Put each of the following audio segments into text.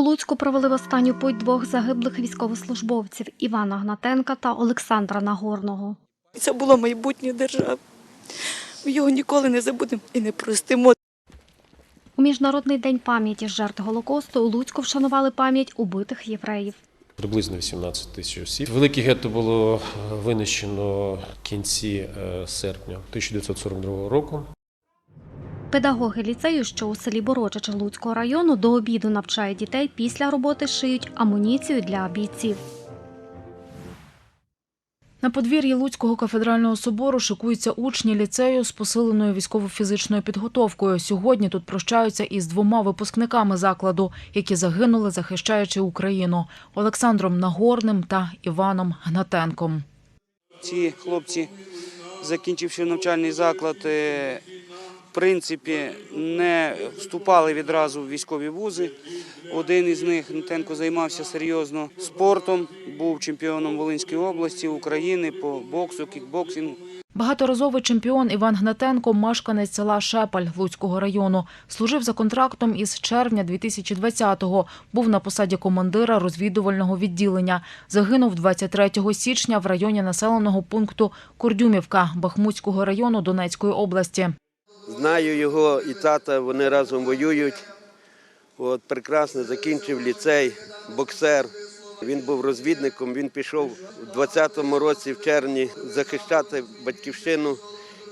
Луцьку провели в останню путь двох загиблих військовослужбовців Івана Гнатенка та Олександра Нагорного. Це було майбутнє держави. Ми його ніколи не забудемо і не простимо. У Міжнародний день пам'яті жертв Голокосту у Луцьку вшанували пам'ять убитих євреїв. Приблизно 18 тисяч осіб. Велике гетто було е, винищено в кінці е, серпня 1942 року. Педагоги ліцею, що у селі Борочич Луцького району, до обіду навчають дітей після роботи шиють амуніцію для бійців. На подвір'ї Луцького кафедрального собору шикуються учні ліцею з посиленою військово-фізичною підготовкою. Сьогодні тут прощаються із двома випускниками закладу, які загинули, захищаючи Україну Олександром Нагорним та Іваном Гнатенком. Ці хлопці, закінчивши навчальний заклад, е, принципі, не вступали відразу в військові вузи. Один із них, Нетенко, займався серйозно спортом, був чемпіоном Волинської області, України по боксу, кікбоксингу. Багаторазовий чемпіон Іван Гнатенко, мешканець села Шепаль Луцького району, служив за контрактом із червня 2020-го. Був на посаді командира розвідувального відділення. Загинув 23 січня в районі населеного пункту Курдюмівка Бахмутського району Донецької області. Знаю його і тата, вони разом воюють. От, прекрасно закінчив ліцей, боксер. Він був розвідником, він пішов у 20-му році в червні захищати батьківщину.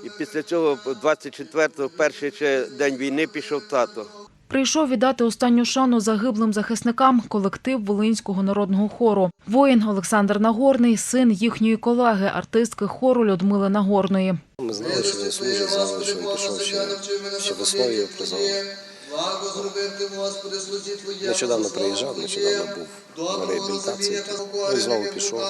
І після цього, 24-го, перший день війни, пішов тато. Прийшов віддати останню шану загиблим захисникам колектив Волинського народного хору. Воїн Олександр Нагорний, син їхньої колеги, артистки хору Людмили Нагорної. Ми знали, що він служить, знали, що він пішов ще, ще весною призвали. Нещодавно приїжджав, нещодавно був на реабілітації. Ну і знову пішов.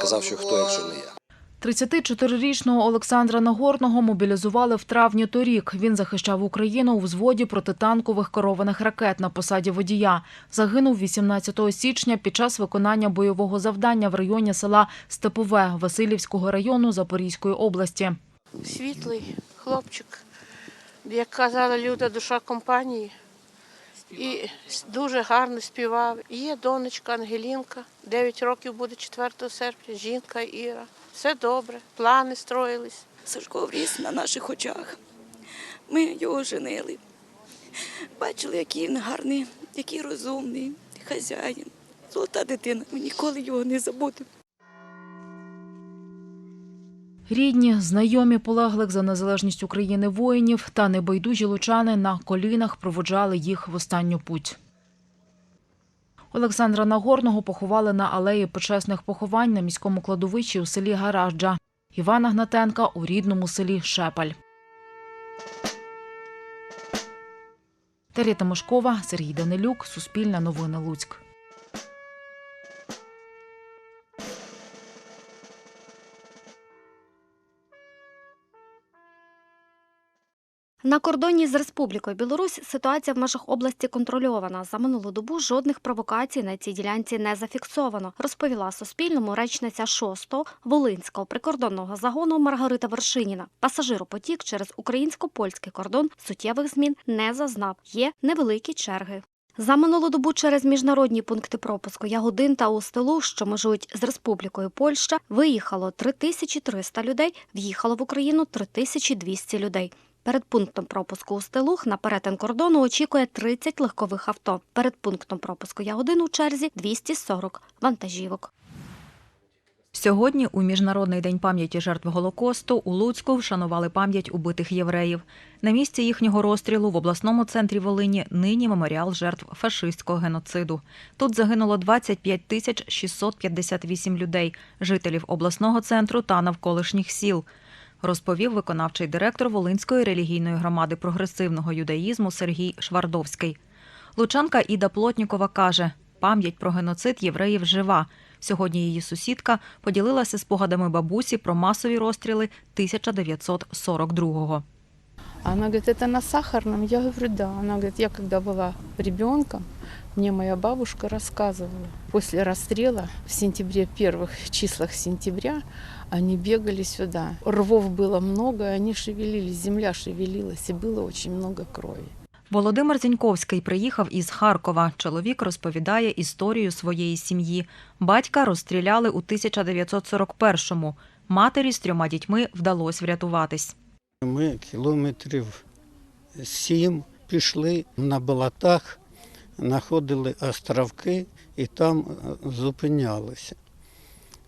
Казав, що хто, якщо не я. 34-річного Олександра Нагорного мобілізували в травні торік. Він захищав Україну у взводі протитанкових керованих ракет на посаді водія. Загинув 18 січня під час виконання бойового завдання в районі села Степове Васильівського району Запорізької області. світлий хлопчик, як казала Люда, душа компанії. І дуже гарно співав. І Є донечка Ангелінка, 9 років буде 4 серпня, жінка Іра. Все добре, плани строїлись. Сашко вріс на наших очах. Ми його женили. Бачили, який він гарний, який розумний, хазяїн. Золота дитина. Ми ніколи його не забудемо. Рідні, знайомі полеглих за незалежність України воїнів та небайдужі лучани на колінах проводжали їх в останню путь. Олександра Нагорного поховали на алеї почесних поховань на міському кладовищі у селі Гаражджа. Івана Гнатенка у рідному селі Шепаль. Тарія Тимошкова, Сергій Данилюк, Суспільне новини Луцьк. На кордоні з Республікою Білорусь ситуація в межах області контрольована. За минулу добу жодних провокацій на цій ділянці не зафіксовано, розповіла Суспільному речниця 6-го Волинського прикордонного загону Маргарита Вершиніна. Пасажиропотік через українсько-польський кордон суттєвих змін не зазнав. Є невеликі черги. За минулу добу через міжнародні пункти пропуску Ягодин та Устилу, що межують з Республікою Польща, виїхало 3300 людей, в'їхало в Україну 3200 людей. Перед пунктом пропуску Устилух на перетин кордону очікує 30 легкових авто. Перед пунктом пропуску Ягодин у черзі 240 вантажівок. Сьогодні, у Міжнародний день пам'яті жертв Голокосту, у Луцьку вшанували пам'ять убитих євреїв. На місці їхнього розстрілу в обласному центрі Волині нині меморіал жертв фашистського геноциду. Тут загинуло 25 тисяч 658 людей, жителів обласного центру та навколишніх сіл. Розповів виконавчий директор Волинської релігійної громади прогресивного юдаїзму Сергій Швардовський. Лучанка Іда Плотнікова каже, пам'ять про геноцид євреїв жива. Сьогодні її сусідка поділилася спогадами бабусі про масові розстріли 1942-го. Она говорит, это на сахарном? Я говорю, да. Она говорит, я когда была ребенком, мне моя бабушка рассказывала. После расстрела в сентябре, первых числах сентября, они бегали сюда. Рвов было много, и они шевелились, земля шевелилась, и было очень много крови. Володимир Зіньковський приїхав із Харкова. Чоловік розповідає історію своєї сім'ї. Батька розстріляли у 1941-му. Матері з трьома дітьми вдалося врятуватись. Ми кілометрів сім пішли на болотах, знаходили островки і там е, зупинялися.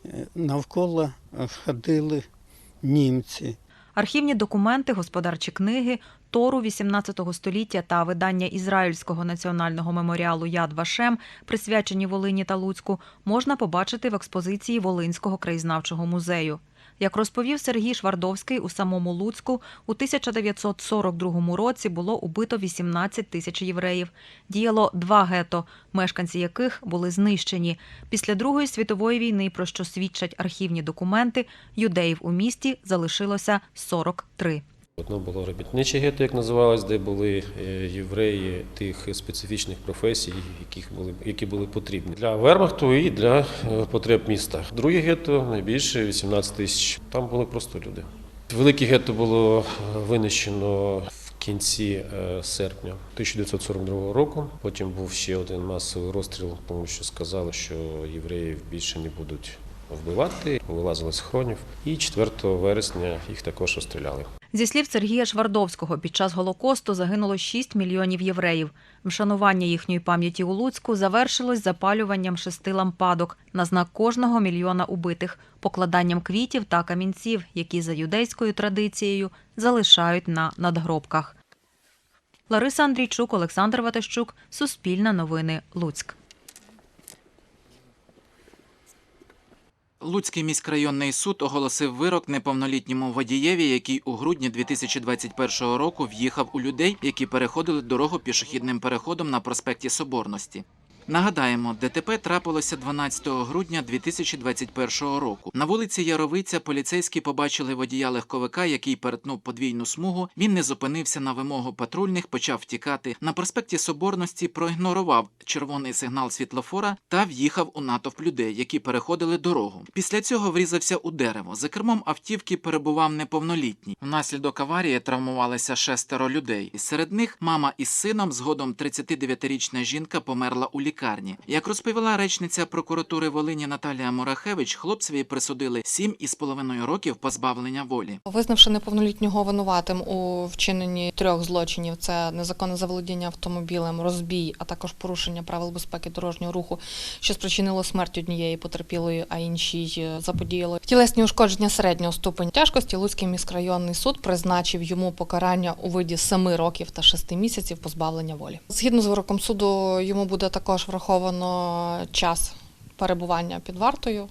Е, Навколо ходили німці. Архівні документи, господарчі книги, Тору 18 століття та видання Ізраїльського національного меморіалу Яд Вашем, присвячені Волині та Луцьку, можна побачити в експозиції Волинського краєзнавчого музею. Як розповів Сергій Швардовський, у самому Луцьку у 1942 році було убито 18 тисяч євреїв. Діяло два гето, мешканці яких були знищені. Після Другої світової війни, про що свідчать архівні документи, юдеїв у місті залишилося 43. Одно було робітниче гетто, як називалось, де були е, євреї тих специфічних професій, яких були, які були потрібні для вермахту і для е, потреб міста. Друге гетто найбільше 18 тисяч. Там були просто люди. Велике гетто було е, винищено в кінці серпня 1942 року. Потім був ще один масовий розстріл, тому що сказали, що євреїв більше не будуть вбивати. Вилазили з хронів. І 4 вересня їх також розстріляли. Зі слів Сергія Швардовського, під час Голокосту загинуло 6 мільйонів євреїв. Вшанування їхньої пам'яті у Луцьку завершилось запалюванням шести лампадок на знак кожного мільйона убитих, покладанням квітів та камінців, які за юдейською традицією залишають на надгробках. Лариса Андрійчук, Олександр Ватащук, Суспільне новини, Луцьк. Луцький міськрайонний суд оголосив вирок неповнолітньому водієві, який у грудні 2021 року в'їхав у людей, які переходили дорогу пішохідним переходом на проспекті Соборності. Нагадаємо, ДТП трапилося 12 грудня 2021 року. На вулиці Яровиця поліцейські побачили водія легковика, який перетнув подвійну смугу. Він не зупинився на вимогу патрульних, почав втікати. На проспекті Соборності проігнорував червоний сигнал світлофора та в'їхав у натовп людей, які переходили дорогу. Після цього врізався у дерево. За кермом автівки перебував неповнолітній. Внаслідок аварії травмувалися шестеро людей. Серед них мама із сином, згодом 39-річна жінка померла у лікарні. Як розповіла речниця прокуратури Волині Наталія Мурахевич, хлопцеві присудили 7,5 років позбавлення волі. Визнавши неповнолітнього винуватим у вчиненні трьох злочинів: це незаконне заволодіння автомобілем, розбій, а також порушення правил безпеки дорожнього руху, що спричинило смерть однієї потерпілої, а іншій е, заподіяло тілесні ушкодження середнього ступеня тяжкості. Луцький міськрайонний суд призначив йому покарання у виді 7 років та 6 місяців позбавлення волі. Згідно з вироком суду, йому буде також враховано час перебування під вартою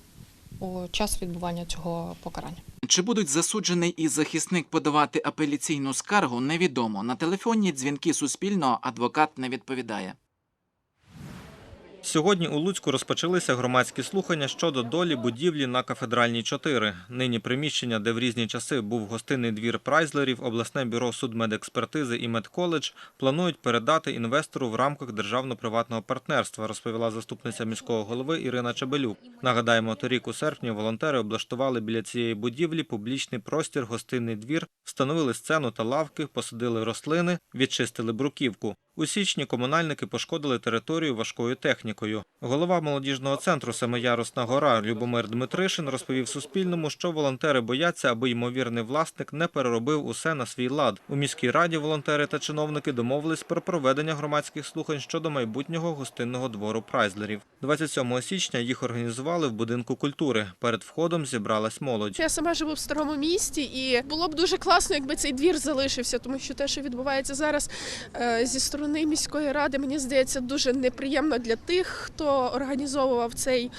у час відбування цього покарання. Чи будуть засуджений і захисник подавати апеляційну скаргу, невідомо. На телефонні дзвінки Суспільного адвокат не відповідає. Сьогодні у Луцьку розпочалися громадські слухання щодо долі будівлі на кафедральній 4. Нині приміщення, де в різні часи був гостинний двір прайзлерів, обласне бюро судмедекспертизи і медколедж планують передати інвестору в рамках державно-приватного партнерства, розповіла заступниця міського голови Ірина Чебелюк. Нагадаємо, торік у серпні волонтери облаштували біля цієї будівлі публічний простір, гостинний двір, встановили сцену та лавки, посадили рослини, відчистили бруківку. У січні комунальники пошкодили територію важкою технікою. Голова молодіжного центру Семиярусна гора Любомир Дмитришин розповів Суспільному, що волонтери бояться, аби ймовірний власник не переробив усе на свій лад. У міській раді волонтери та чиновники домовились про проведення громадських слухань щодо майбутнього гостинного двору прайзлерів. 27 січня їх організували в будинку культури. Перед входом зібралась молодь. Я сама живу в старому місті, і було б дуже класно, якби цей двір залишився, тому що те, що відбувається зараз е, зі сторони міської ради, мені здається, дуже неприємно для тих, хто організовував цей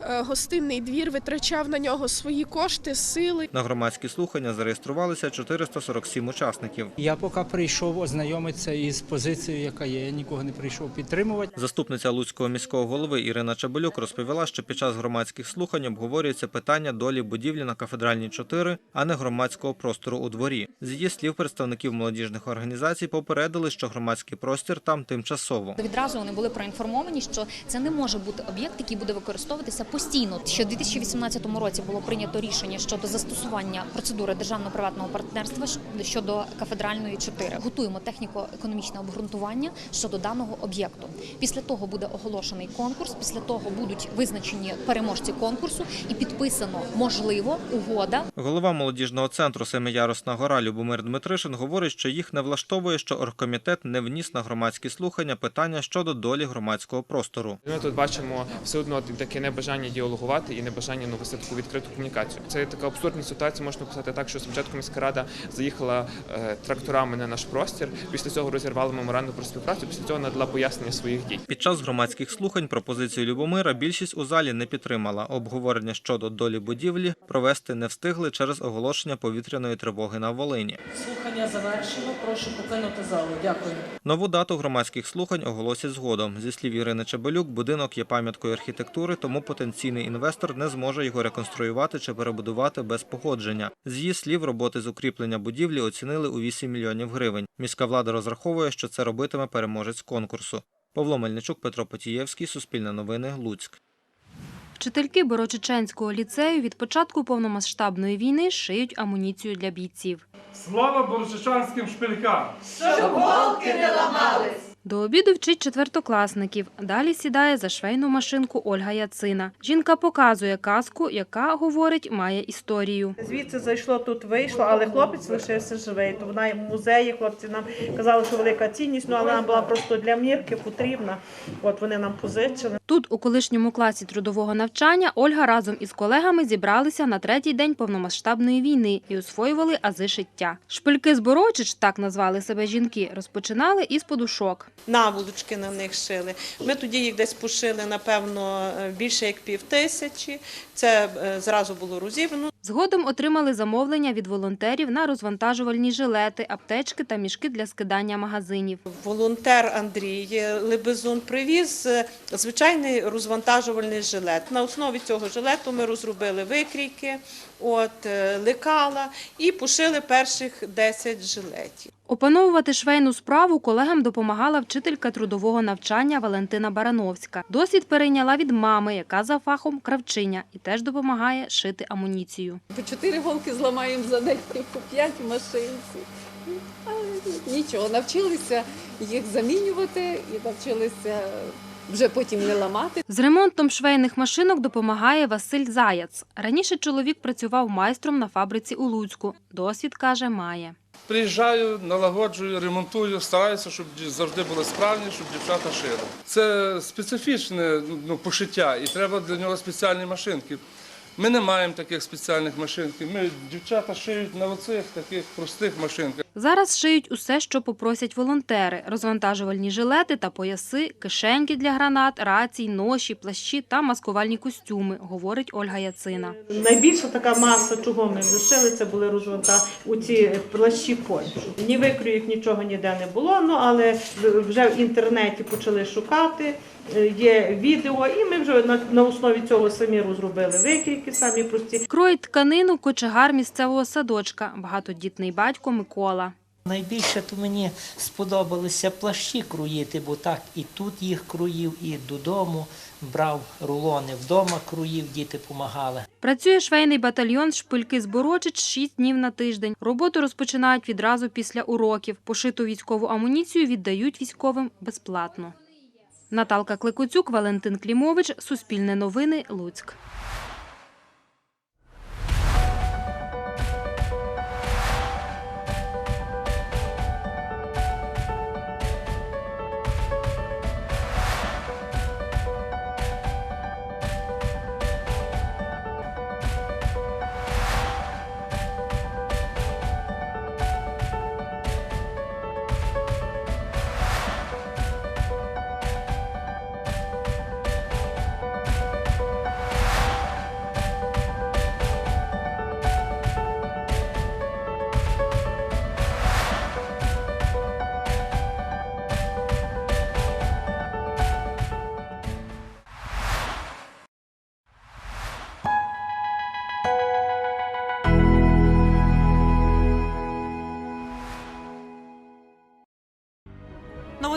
е, гостинний двір, витрачав на нього свої кошти, сили. На громадські слухання зареєструвалися 447 учасників. Я поки прийшов ознайомитися із позицією, яка є. Я нікого не прийшов підтримувати. Заступниця Луцького міського голови Ірина Чабелюк розповіла, що під час громадських слухань обговорюється питання долі будівлі на кафедральній 4, а не громадського простору у дворі. З її слів, представників молодіжних організацій попередили, що громадський простір там тимчасово. Відразу вони були проінформовані, що Це не може бути об'єкт, який буде використовуватися постійно. Ще у 2018 році було прийнято рішення щодо застосування процедури державно-приватного партнерства щодо кафедральної 4. Готуємо техніко-економічне обґрунтування щодо даного об'єкту. Після того буде оголошений конкурс. Після того будуть визначені переможці конкурсу і підписано можливо угода Голова молодіжного центру Семиярусна гора Любомир Дмитришин говорить, що їх не влаштовує, що оргкомітет не вніс на громадські слухання питання щодо долі громадського простору. Ми тут бачимо все одно таке небажання діалогувати і небажання ну, вести таку відкриту комунікацію. Це така абсурдна ситуація. Можна писати так, що спочатку міська рада заїхала е, тракторами на наш простір. Після цього розірвали меморандум про співпрацю. Після цього надала пояснення своїх дій. Під час громадських слухань пропозицію Любомира більшість у залі не підтримала. Обговорення щодо долі будівлі провести не встигли через оголошення повітряної тривоги на Волині. Слухання завершено. Прошу покинути залу. Дякую. Нову дату громадських слухань оголосять згодом. Зі слів Ірини Чебелюк, будинок є пам'яткою архітектури, тому потенційний інвестор не зможе його реконструювати чи перебудувати без погодження. З її слів, роботи з укріплення будівлі оцінили у 8 мільйонів гривень. Міська влада розраховує, що це робитиме переможець конкурсу. Павло Мельничук, Петро Потієвський, Суспільне новини, Луцьк. Вчительки Борочиченського ліцею від початку повномасштабної війни шиють амуніцію для бійців. Слава боржичанським шпилькам! Щоб голки не ламались! До обіду вчить четвертокласників. Далі сідає за швейну машинку Ольга Яцина. Жінка показує казку, яка, говорить, має історію. Звідси зайшло, тут вийшло, але хлопець лишився живий. То вона в музеї, хлопці нам казали, що велика цінність, ну але нам була просто для мірки потрібна. От вони нам позичили. Тут, у колишньому класі трудового навчання, Ольга разом із колегами зібралися на третій день повномасштабної війни і освоювали ази шиття. Шпильки з Борочич, так назвали себе жінки, розпочинали із подушок. Наволочки на них шили. Ми тоді їх десь пошили, напевно, більше як пів тисячі. Це е, зразу було розібрано. Згодом отримали замовлення від волонтерів на розвантажувальні жилети, аптечки та мішки для скидання магазинів. Волонтер Андрій Лебезун привіз е, звичайний розвантажувальний жилет. На основі цього жилету ми розробили викрійки, от, е, лекала і пошили перших 10 жилетів. Опановувати швейну справу колегам допомагала вчителька трудового навчання Валентина Барановська. Досвід перейняла від мами, яка за фахом кравчиня, і теж допомагає шити амуніцію. По чотири голки зламаємо за день, по п'ять машинці. Але нічого, навчилися їх замінювати і навчилися вже потім не ламати. З ремонтом швейних машинок допомагає Василь Заяц. Раніше чоловік працював майстром на фабриці у Луцьку. Досвід каже, має. Приїжджаю, налагоджую, ремонтую, стараюся, щоб завжди були справні, щоб дівчата шили. Це специфічне ну, пошиття і треба для нього спеціальні машинки. Ми не маємо таких спеціальних машинків. Ми дівчата шиють на оцих таких простих машинках. Зараз шиють усе, що попросять волонтери: розвантажувальні жилети та пояси, кишеньки для гранат, рацій, ноші, плащі та маскувальні костюми, говорить Ольга Яцина. Найбільша така маса, чого ми лишили, це були розванта у ці плащі пончо. Ні викроїв, нічого ніде не було, ну але вже в інтернеті почали шукати. е, Є відео, і ми вже на, на основі цього самі розробили викрійки, самі прості. Кроїть тканину кочегар місцевого садочка, багатодітний батько Микола. Найбільше то мені сподобалося плащі круїти, бо так і тут їх круїв, і додому брав рулони вдома круїв, діти допомагали. Працює швейний батальйон шпильки з 6 днів на тиждень. Роботу розпочинають відразу після уроків. Пошиту військову амуніцію віддають військовим безплатно. Наталка Кликоцюк, Валентин Клімович, Суспільне новини, Луцьк.